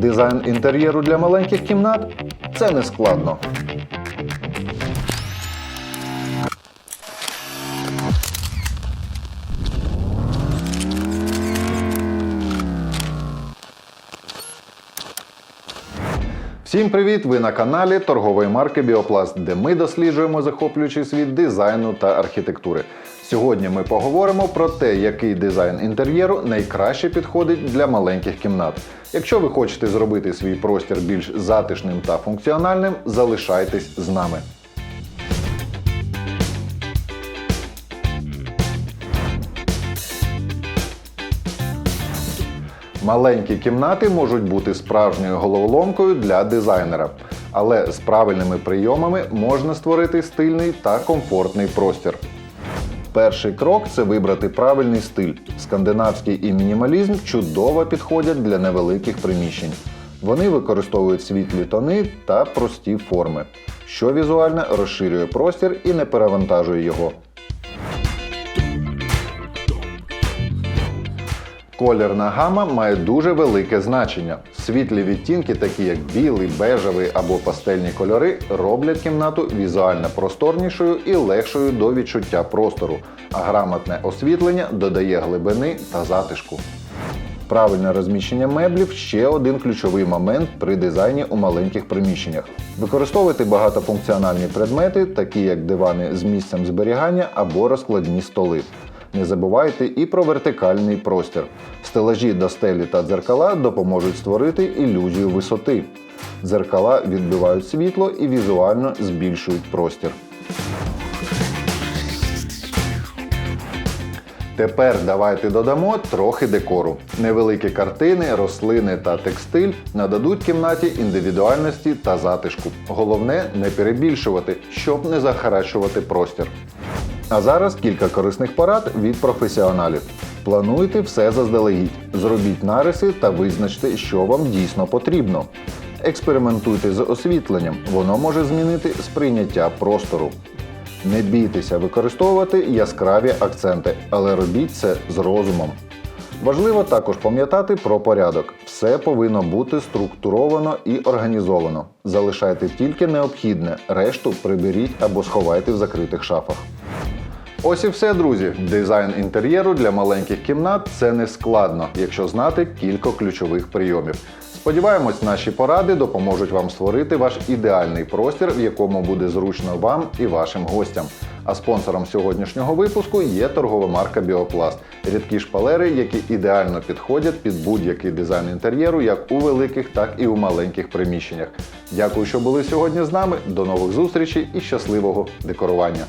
Дизайн інтер'єру для маленьких кімнат це не складно. Всім привіт! Ви на каналі торгової марки Біопласт, де ми досліджуємо захоплюючий світ дизайну та архітектури. Сьогодні ми поговоримо про те, який дизайн інтер'єру найкраще підходить для маленьких кімнат. Якщо ви хочете зробити свій простір більш затишним та функціональним, залишайтесь з нами. Маленькі кімнати можуть бути справжньою головоломкою для дизайнера, але з правильними прийомами можна створити стильний та комфортний простір. Перший крок це вибрати правильний стиль. Скандинавський і мінімалізм чудово підходять для невеликих приміщень. Вони використовують світлі тони та прості форми, що візуально розширює простір і не перевантажує його. Колірна гама має дуже велике значення. Світлі відтінки, такі як білий, бежевий або пастельні кольори, роблять кімнату візуально просторнішою і легшою до відчуття простору, а грамотне освітлення додає глибини та затишку. Правильне розміщення меблів ще один ключовий момент при дизайні у маленьких приміщеннях. Використовуйте багатофункціональні предмети, такі як дивани з місцем зберігання або розкладні столи. Не забувайте і про вертикальний простір. Стелажі до стелі та дзеркала допоможуть створити ілюзію висоти. Дзеркала відбивають світло і візуально збільшують простір. Тепер давайте додамо трохи декору. Невеликі картини, рослини та текстиль нададуть кімнаті індивідуальності та затишку. Головне не перебільшувати, щоб не захаращувати простір. А зараз кілька корисних порад від професіоналів. Плануйте все заздалегідь, зробіть нариси та визначте, що вам дійсно потрібно. Експериментуйте з освітленням, воно може змінити сприйняття простору. Не бійтеся використовувати яскраві акценти, але робіть це з розумом. Важливо також пам'ятати про порядок. Все повинно бути структуровано і організовано. Залишайте тільки необхідне, решту приберіть або сховайте в закритих шафах. Ось і все, друзі. Дизайн інтер'єру для маленьких кімнат це не складно, якщо знати кілька ключових прийомів. Сподіваємось, наші поради допоможуть вам створити ваш ідеальний простір, в якому буде зручно вам і вашим гостям. А спонсором сьогоднішнього випуску є торгова марка Біопласт. Рідкі шпалери, які ідеально підходять під будь-який дизайн інтер'єру, як у великих, так і у маленьких приміщеннях. Дякую, що були сьогодні з нами. До нових зустрічей і щасливого декорування!